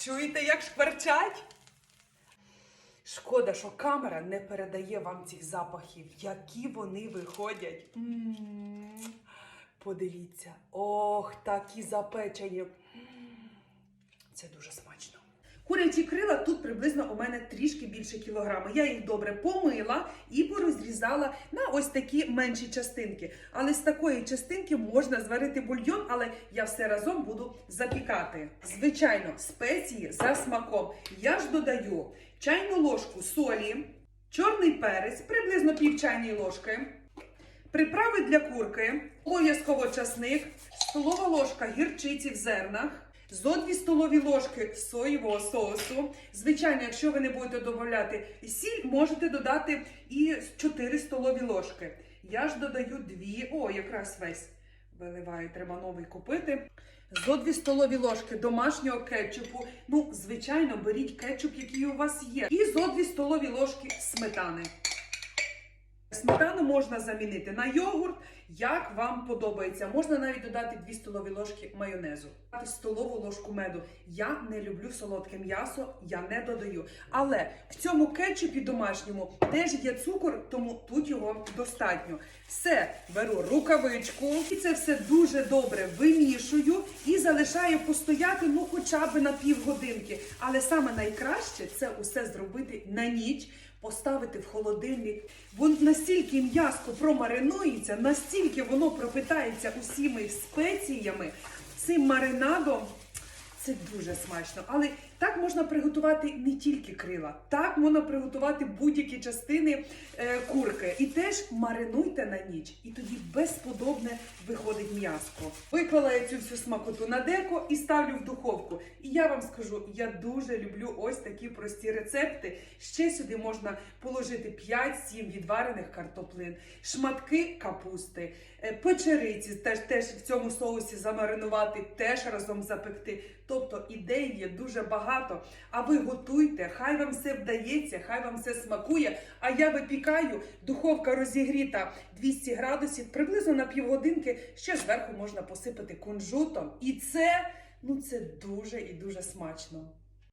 Чуєте, як шкварчать? Шкода, що камера не передає вам цих запахів, які вони виходять. Подивіться. Ох, такі запечені. Це дуже смачно. Курячі крила тут приблизно у мене трішки більше кілограма. Я їх добре помила і порозрізала на ось такі менші частинки. Але з такої частинки можна зварити бульйон, але я все разом буду запікати. Звичайно, спеції за смаком. Я ж додаю чайну ложку солі, чорний перець, приблизно пів чайної ложки. Приправи для курки, обов'язково часник, столова ложка гірчиці в зернах, зо 2 столові ложки соєвого соусу. Звичайно, якщо ви не будете додавати сіль, можете додати і 4 столові ложки. Я ж додаю 2, о, якраз весь виливаю, треба новий купити. Зо 2 столові ложки домашнього кетчупу. Ну, звичайно, беріть кетчуп, який у вас є. І зо 2 столові ложки сметани. Сметану можна замінити на йогурт, як вам подобається. Можна навіть додати 2 столові ложки майонезу. Столову ложку меду. Я не люблю солодке м'ясо, я не додаю. Але в цьому кетчупі домашньому теж є цукор, тому тут його достатньо. Все, беру рукавичку і це все дуже добре вимішую і залишаю постояти ну хоча б на півгодинки. Але саме найкраще це усе зробити на ніч поставити в холодильник. Воно настільки м'яско промаринується, настільки воно пропитається усіми спеціями, цим маринадом. Це дуже смачно. Але так можна приготувати не тільки крила, так можна приготувати будь-які частини е, курки. І теж маринуйте на ніч, і тоді безподобне виходить м'яско. Виклала я цю всю смакоту на деко і ставлю в духовку. І я вам скажу, я дуже люблю ось такі прості рецепти. Ще сюди можна положити 5-7 відварених картоплин, шматки капусти, е, печериці теж, теж в цьому соусі замаринувати, теж разом запекти. Тобто ідей є дуже багато. А ви готуйте, хай вам все вдається, хай вам все смакує. А я випікаю, духовка розігріта 200 градусів, приблизно на півгодинки. Ще зверху можна посипати кунжутом. І це, ну це дуже і дуже смачно.